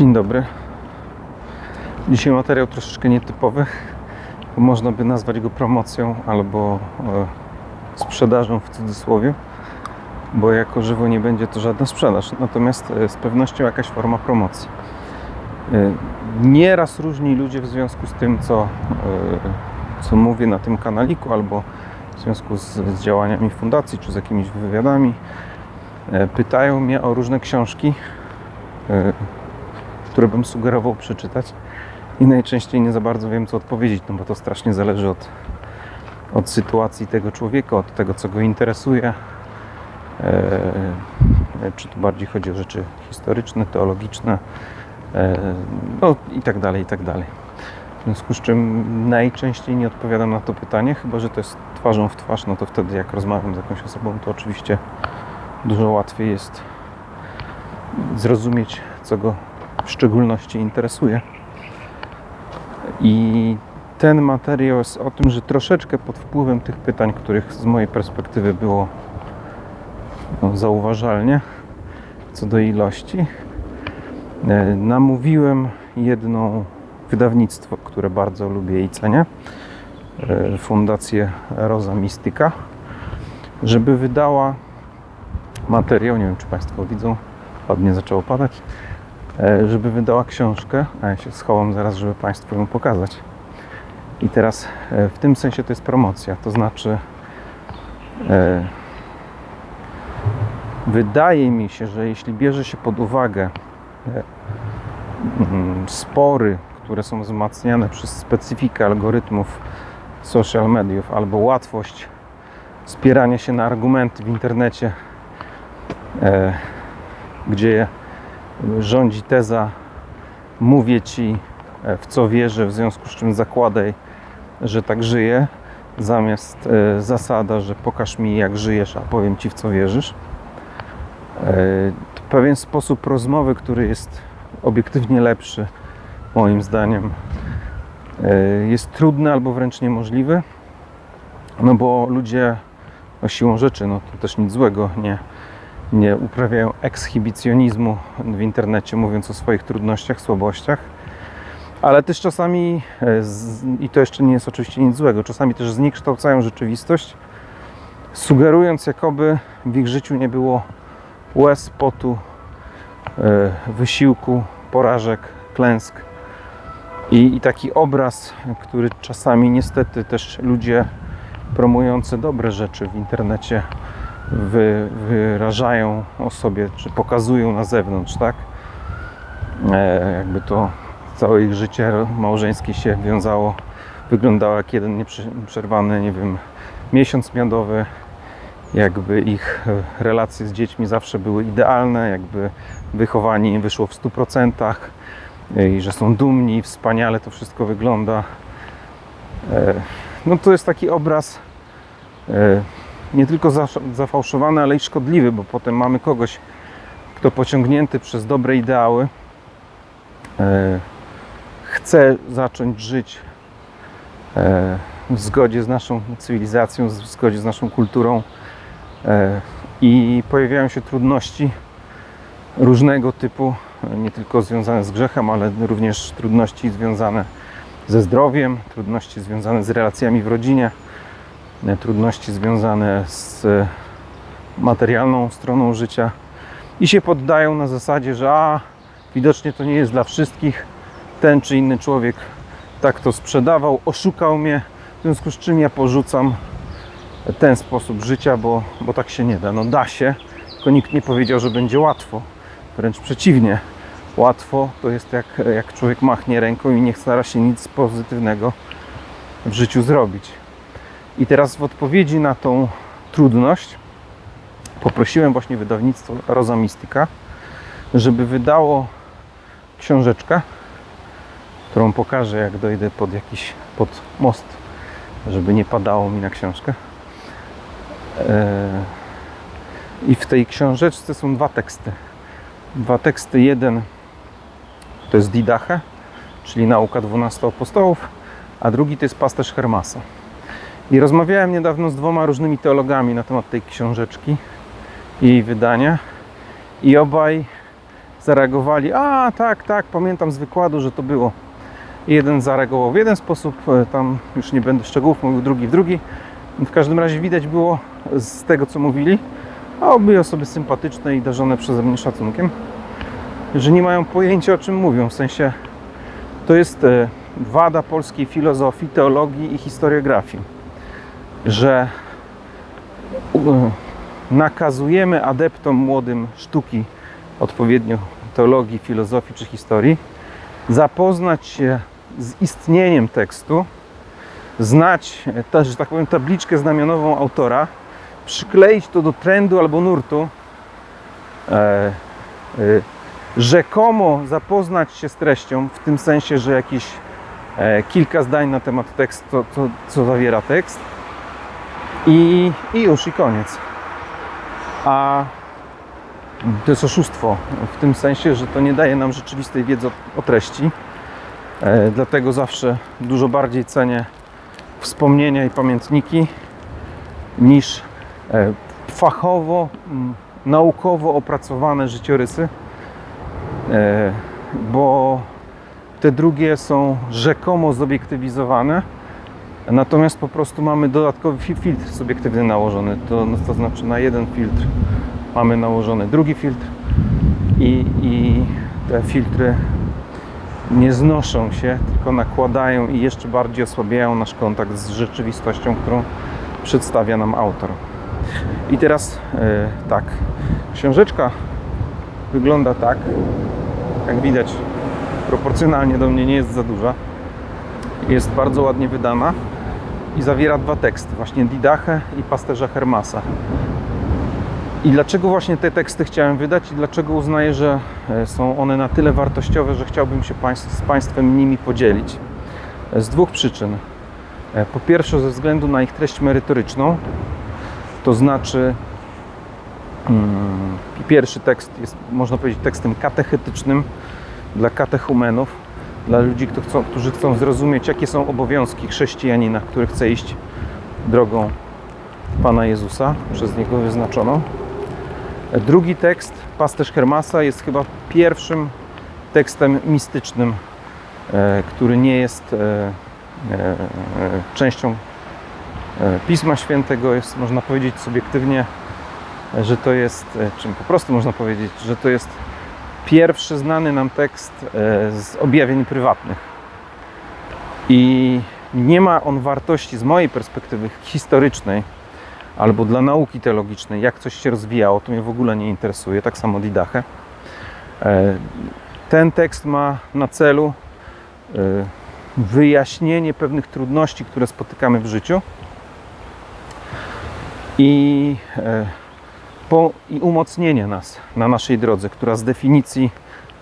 Dzień dobry. Dzisiaj materiał troszeczkę nietypowy. bo Można by nazwać go promocją albo e, sprzedażą w cudzysłowie, bo jako żywo nie będzie to żadna sprzedaż, natomiast e, z pewnością jakaś forma promocji. E, Nieraz różni ludzie w związku z tym, co, co mówię na tym kanaliku, albo w związku z, z działaniami fundacji, czy z jakimiś wywiadami, pytają mnie o różne książki, które bym sugerował przeczytać i najczęściej nie za bardzo wiem, co odpowiedzieć, no bo to strasznie zależy od, od sytuacji tego człowieka, od tego, co go interesuje. E, czy tu bardziej chodzi o rzeczy historyczne, teologiczne, e, no i tak dalej, i tak dalej. W związku z czym najczęściej nie odpowiadam na to pytanie, chyba że to jest twarzą w twarz, no to wtedy jak rozmawiam z jakąś osobą, to oczywiście dużo łatwiej jest zrozumieć, co go w szczególności interesuje. I ten materiał jest o tym, że troszeczkę pod wpływem tych pytań, których z mojej perspektywy było no, zauważalnie co do ilości, e, namówiłem jedno wydawnictwo, które bardzo lubię i cenię, e, Fundację Rosa Mystica, żeby wydała materiał, nie wiem czy Państwo widzą, ładnie zaczęło padać, żeby wydała książkę, a ja się schowam zaraz, żeby Państwu ją pokazać. I teraz e, w tym sensie to jest promocja, to znaczy e, wydaje mi się, że jeśli bierze się pod uwagę e, mm, spory, które są wzmacniane przez specyfikę algorytmów social mediów albo łatwość spierania się na argumenty w internecie, e, gdzie rządzi teza mówię ci e, w co wierzę, w związku z czym zakładaj, że tak żyję, zamiast e, zasada, że pokaż mi jak żyjesz, a powiem ci w co wierzysz. E, to pewien sposób rozmowy, który jest obiektywnie lepszy, moim zdaniem, jest trudny albo wręcz niemożliwy, no bo ludzie no siłą rzeczy, no to też nic złego, nie, nie uprawiają ekshibicjonizmu w internecie, mówiąc o swoich trudnościach, słabościach, ale też czasami, e, i to jeszcze nie jest oczywiście nic złego, czasami też zniekształcają rzeczywistość, sugerując, jakoby w ich życiu nie było łez, potu, e, wysiłku, porażek, klęsk. I, I taki obraz, który czasami niestety też ludzie promujący dobre rzeczy w internecie wy, wyrażają o sobie, czy pokazują na zewnątrz, tak? E, jakby to całe ich życie małżeńskie się wiązało, wyglądało jak jeden nieprzerwany, nie wiem, miesiąc miodowy, jakby ich relacje z dziećmi zawsze były idealne, jakby wychowanie wyszło w 100% e, i że są dumni, wspaniale to wszystko wygląda. E, No to jest taki obraz e, nie tylko zafałszowany, ale i szkodliwy, bo potem mamy kogoś, kto pociągnięty przez dobre ideały e, chce zacząć żyć e, w zgodzie z naszą cywilizacją, w zgodzie z naszą kulturą e, i pojawiają się trudności różnego typu, nie tylko związane z grzechem, ale również trudności związane ze zdrowiem, trudności związane z relacjami w rodzinie, trudności związane z e, materialną stroną życia i się poddają na zasadzie, że a, widocznie to nie jest dla wszystkich, ten czy inny człowiek tak to sprzedawał, oszukał mnie, w związku z czym ja porzucam ten sposób życia, bo, bo tak się nie da. No da się, tylko nikt nie powiedział, że będzie łatwo. Wręcz przeciwnie. Łatwo to jest jak, jak człowiek machnie ręką i nie stara się nic pozytywnego w życiu zrobić. I teraz w odpowiedzi na tą trudność poprosiłem właśnie wydawnictwo Rosa Mystica, żeby wydało książeczkę, którą pokażę jak dojdę pod jakiś pod most, żeby nie padało mi na książkę. E, I w tej książeczce są dwa teksty. Dwa teksty. Jeden to jest Didache, czyli nauka 12 apostołów, a drugi to jest pasterz Hermasa. I rozmawiałem niedawno z dwoma różnymi teologami na temat tej książeczki i jej wydania. I obaj zareagowali, a tak, tak, pamiętam z wykładu, że to było. I jeden zareagował w jeden sposób, e, tam już nie będę szczegółów mówił, drugi w drugi. W każdym razie widać było z tego, co mówili, a obie osoby sympatyczne i darzone przeze mnie szacunkiem, że nie mają pojęcia o czym mówią. W sensie to jest e, wada polskiej filozofii, teologii i historiografii, że nakazujemy adeptom młodym sztuki, odpowiednio teologii, filozofii czy historii, zapoznać się z istnieniem tekstu, znać że tak powiem, tabliczkę znamionową autora, przykleić to do trendu albo nurtu, e, e, rzekomo zapoznać się z treścią, w tym sensie, że jakieś e, kilka zdań na temat tekstu, co zawiera tekst i, i już, i koniec. A to jest oszustwo w tym sensie, że to nie daje nam rzeczywistej wiedzy o, treści. E, dlatego zawsze dużo bardziej cenię wspomnienia i pamiętniki niż e, fachowo, m, naukowo opracowane życiorysy, e, bo te drugie są rzekomo zobiektywizowane, natomiast po prostu mamy dodatkowy fi- filtr subiektywny nałożony. To, no, to znaczy na jeden filtr mamy nałożony drugi filtr i, i te filtry nie znoszą się, tylko nakładają i jeszcze bardziej osłabiają nasz kontakt z rzeczywistością, którą przedstawia nam autor. I teraz e, tak, książeczka wygląda tak, jak widać, proporcjonalnie do mnie nie jest za duża. Jest bardzo ładnie wydana i zawiera dwa teksty, właśnie Didache i Pasterza Hermasa. I dlaczego właśnie te teksty chciałem wydać i dlaczego uznaję, że e, są one na tyle wartościowe, że chciałbym się z Państwem nimi podzielić? E, Z dwóch przyczyn. E, Po pierwsze, ze względu na ich treść merytoryczną, to znaczy mm, pierwszy tekst jest, można powiedzieć, tekstem katechetycznym dla katechumenów, dla ludzi, którzy chcą, zrozumieć, jakie są obowiązki chrześcijanina, który chce iść drogą Pana Jezusa, przez Niego wyznaczoną. Drugi tekst, Pasterz Hermasa, jest chyba pierwszym tekstem mistycznym, e, który nie jest e, e, częścią Pisma Świętego. Jest, można powiedzieć subiektywnie, że to jest, czym po prostu można powiedzieć, że to jest pierwszy znany nam tekst e, z objawień prywatnych. I nie ma on wartości z mojej perspektywy historycznej, albo dla nauki teologicznej, jak coś się rozwijało, to mnie w ogóle nie interesuje, tak samo Didache. E, Ten tekst ma na celu e, wyjaśnienie pewnych trudności, które spotykamy w życiu i, po, i umocnienie nas na naszej drodze, która z definicji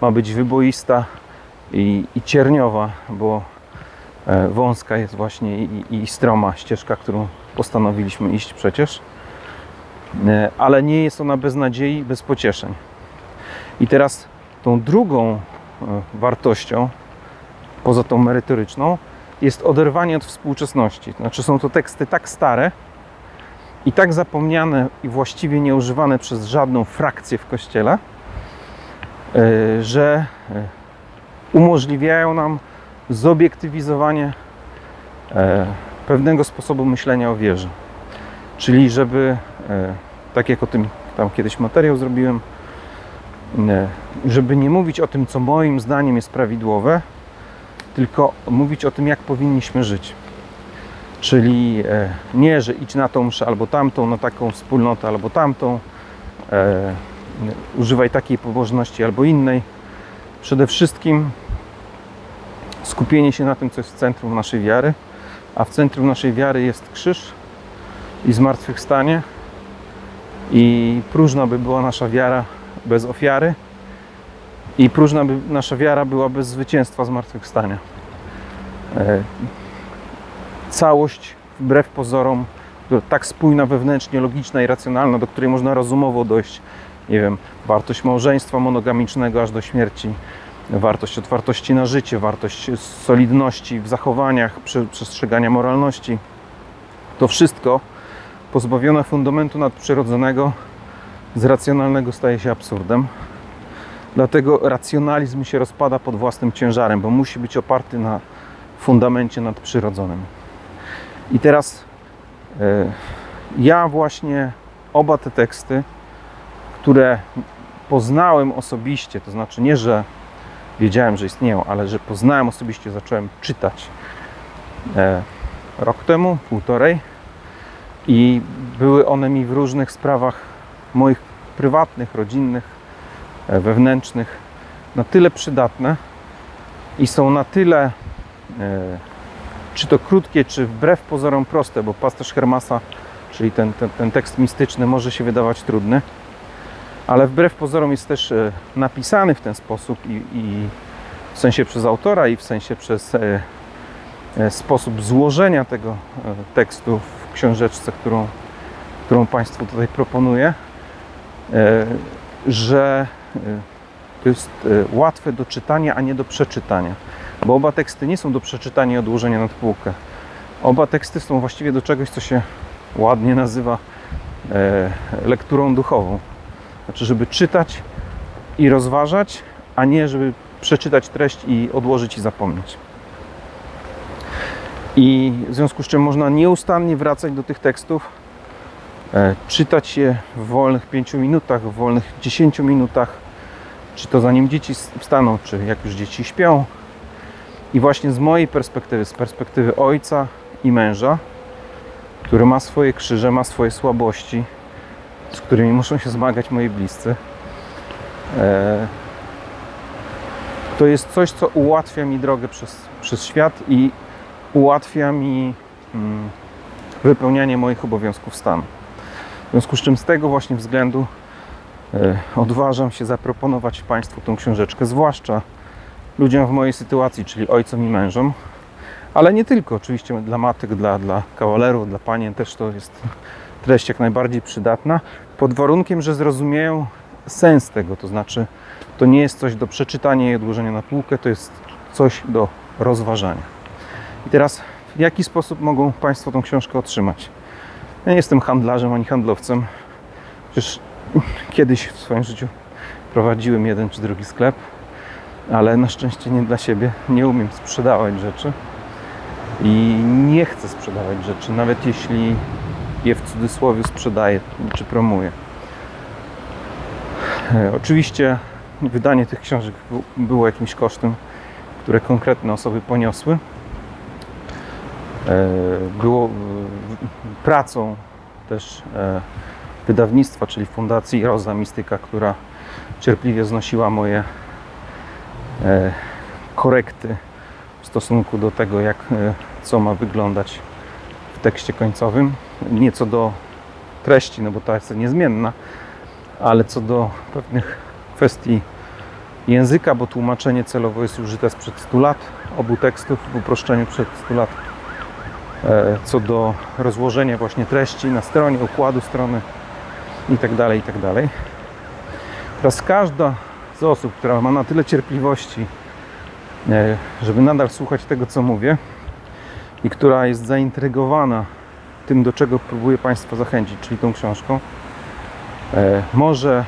ma być wyboista i, i cierniowa, bo e, wąska jest właśnie i, i- i stroma ścieżka, którą postanowiliśmy iść przecież. E, Ale nie jest ona bez nadziei, bez pocieszeń. I teraz tą drugą e, wartością, poza tą merytoryczną, jest oderwanie od współczesności. Znaczy są to teksty tak stare i tak zapomniane i właściwie nieużywane przez żadną frakcję w Kościele, e, że e, umożliwiają nam zobiektywizowanie e, pewnego sposobu myślenia o wierze. Czyli żeby, tak jak o tym tam kiedyś materiał zrobiłem, żeby nie mówić o tym, co moim zdaniem jest prawidłowe, tylko mówić o tym, jak powinniśmy żyć. Czyli e, nie, że idź na tą mszę albo tamtą, na taką wspólnotę albo tamtą, e, używaj takiej pobożności albo innej. Przede wszystkim skupienie się na tym, co jest w centrum naszej wiary, a w centrum naszej wiary jest krzyż i zmartwychwstanie i próżna by była nasza wiara bez ofiary i próżna by nasza wiara była bez zwycięstwa zmartwychwstania. Całość, wbrew pozorom, tak spójna wewnętrznie, logiczna i racjonalna, do której można rozumowo dojść, nie wiem, wartość małżeństwa monogamicznego aż do śmierci, wartość otwartości na życie, wartość solidności w zachowaniach, prze- przestrzegania moralności. To wszystko pozbawione fundamentu nadprzyrodzonego z racjonalnego staje się absurdem. Dlatego racjonalizm się rozpada pod własnym ciężarem, bo musi być oparty na fundamencie nadprzyrodzonym. I teraz e, ja właśnie oba te teksty, które poznałem osobiście, to znaczy nie, że wiedziałem, że istnieją, ale że poznałem osobiście, zacząłem czytać e, rok temu, półtorej i były one mi w różnych sprawach moich prywatnych, rodzinnych, e, wewnętrznych na tyle przydatne i są na tyle czy to krótkie, czy wbrew pozorom proste, bo pasterz Hermasa, czyli ten, ten, ten tekst mistyczny może się wydawać trudny, ale wbrew pozorom jest też e, napisany w ten sposób i, i w sensie przez autora i w sensie przez e, e, sposób złożenia tego e, tekstu w książeczce, którą, którą Państwu tutaj proponuję, e, że e, to jest łatwe do czytania, a nie do przeczytania. Bo oba teksty nie są do przeczytania i odłożenia nad półkę. Oba teksty są właściwie do czegoś, co się ładnie nazywa e, lekturą duchową. Znaczy, żeby czytać i rozważać, a nie żeby przeczytać treść i odłożyć i zapomnieć. I w związku z czym można nieustannie wracać do tych tekstów, e, czytać je w wolnych 5 minutach, w wolnych 10 minutach, czy to zanim dzieci wstaną, czy jak już dzieci śpią. I właśnie z mojej perspektywy, z perspektywy ojca i męża, który ma swoje krzyże, ma swoje słabości, z którymi muszą się zmagać moi bliscy, e, to jest coś, co ułatwia mi drogę przez, przez świat i ułatwia mi mm, wypełnianie moich obowiązków stanu. W związku z czym z tego właśnie względu e, odważam się zaproponować Państwu tą książeczkę, zwłaszcza ludziom w mojej sytuacji, czyli ojcom i mężom, ale nie tylko, oczywiście dla matek, dla, dla kawalerów, dla panien też to jest treść jak najbardziej przydatna, pod warunkiem, że zrozumieją sens tego, to znaczy to nie jest coś do przeczytania i odłożenia na półkę, to jest coś do rozważania. I teraz w jaki sposób mogą Państwo tą książkę otrzymać? Ja nie jestem handlarzem ani handlowcem, przecież kiedyś w swoim życiu prowadziłem jeden czy drugi sklep, ale na szczęście nie dla siebie. Nie umiem sprzedawać rzeczy i nie chcę sprzedawać rzeczy, nawet jeśli je w cudzysłowie sprzedaję czy promuję. E, Oczywiście wydanie tych książek było jakimś kosztem, które konkretne osoby poniosły. E, Było pracą też e, wydawnictwa, czyli Fundacji Roza Mistyka, która cierpliwie znosiła moje korekty w stosunku do tego, jak e, co ma wyglądać w tekście końcowym. Nie co do treści, no bo ta jest niezmienna, ale co do pewnych kwestii języka, bo tłumaczenie celowo jest użyte sprzed 100 lat obu tekstów w uproszczeniu przed 100 lat. E, Co do rozłożenia właśnie treści na stronie, układu strony i tak dalej, i tak dalej. Teraz każda z osób, która ma na tyle cierpliwości, e, żeby nadal słuchać tego, co mówię i która jest zaintrygowana tym, do czego próbuję Państwa zachęcić, czyli tą książką, e, może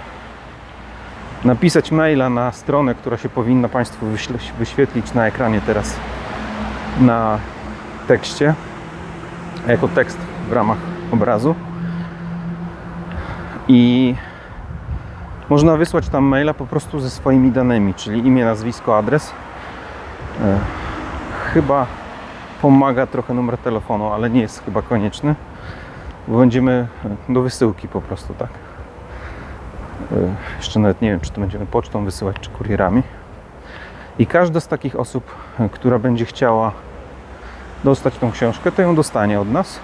napisać maila na stronę, która się powinna Państwu wyświetlić na ekranie teraz na tekście, jako tekst w ramach obrazu. I można wysłać tam maila po prostu ze swoimi danymi, czyli imię, nazwisko, adres. E, Chyba pomaga trochę numer telefonu, ale nie jest chyba konieczny, bo będziemy do wysyłki po prostu, tak. E, Jeszcze nawet nie wiem, czy to będziemy pocztą wysyłać, czy kurierami. I każda z takich osób, e, która będzie chciała dostać tą książkę, to ją dostanie od nas.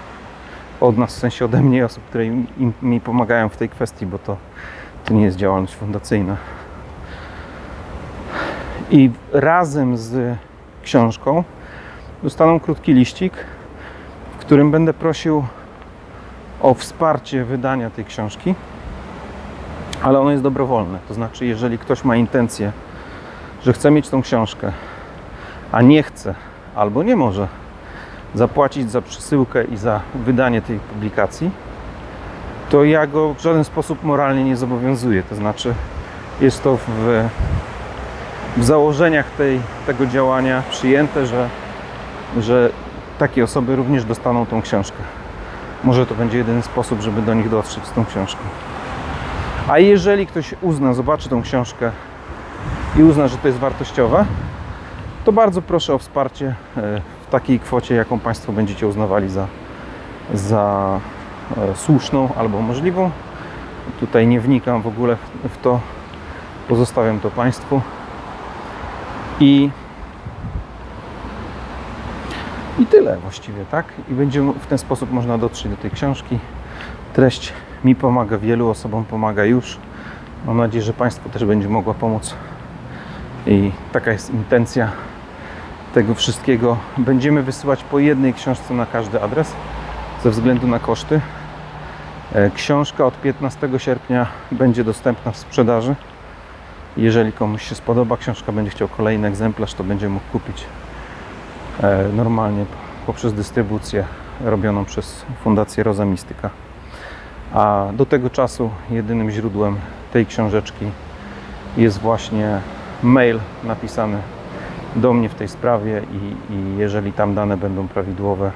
Od nas, w sensie ode mnie, osób, które im, im, mi pomagają w tej kwestii, bo to, to nie jest działalność fundacyjna. I razem z książką dostaną krótki liścik, w którym będę prosił o wsparcie wydania tej książki, ale ono jest dobrowolne. To znaczy, jeżeli ktoś ma intencję, że chce mieć tą książkę, a nie chce albo nie może zapłacić za przesyłkę i za wydanie tej publikacji, to ja go w żaden sposób moralnie nie zobowiązuję. To znaczy, jest to w, w założeniach tej, tego działania przyjęte, że, że takie osoby również dostaną tą książkę. Może to będzie jedyny sposób, żeby do nich dotrzeć z tą książką. A jeżeli ktoś uzna, zobaczy tą książkę i uzna, że to jest wartościowe, to bardzo proszę o wsparcie e, w takiej kwocie, jaką Państwo będziecie uznawali za, za słuszną albo możliwą. Tutaj nie wnikam w ogóle w, w to, pozostawiam to Państwu. I, I tyle właściwie, tak? I będzie w ten sposób można dotrzeć do tej książki. Treść mi pomaga, wielu osobom pomaga już. Mam nadzieję, że Państwu też będzie mogła pomóc. I taka jest intencja tego wszystkiego. Będziemy wysyłać po jednej książce na każdy adres ze względu na koszty. E, Książka od 15 sierpnia będzie dostępna w sprzedaży. Jeżeli komuś się spodoba książka, będzie chciał kolejny egzemplarz, to będzie mógł kupić e, normalnie poprzez dystrybucję robioną przez Fundację Roza Mistyka. A do tego czasu jedynym źródłem tej książeczki jest właśnie mail napisany do mnie w tej sprawie i, i jeżeli tam dane będą prawidłowe,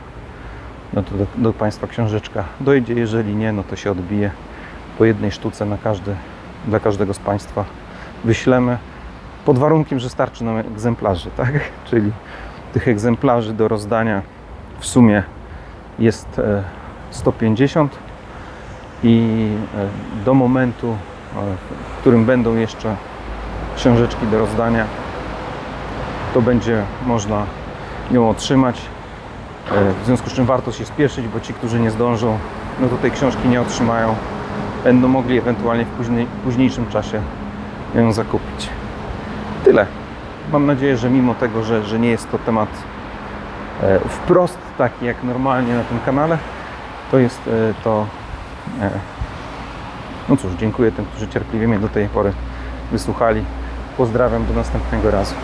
no to do, do Państwa książeczka dojdzie. Jeżeli nie, no to się odbije po jednej sztuce na każdy, dla każdego z Państwa wyślemy pod warunkiem, że starczy nam egzemplarzy, tak? Czyli tych egzemplarzy do rozdania w sumie jest e, 150 i e, do momentu, e, w którym będą jeszcze książeczki do rozdania, to będzie można ją otrzymać. E, W związku z czym warto się spieszyć, bo ci, którzy nie zdążą, no to tej książki nie otrzymają. Będą mogli ewentualnie w później, późniejszym czasie ją zakupić. Tyle. Mam nadzieję, że mimo tego, że, że nie jest to temat e, wprost taki jak normalnie na tym kanale, to jest e, to. No cóż, dziękuję tym, którzy cierpliwie mnie do tej pory wysłuchali. Pozdrawiam do następnego razu.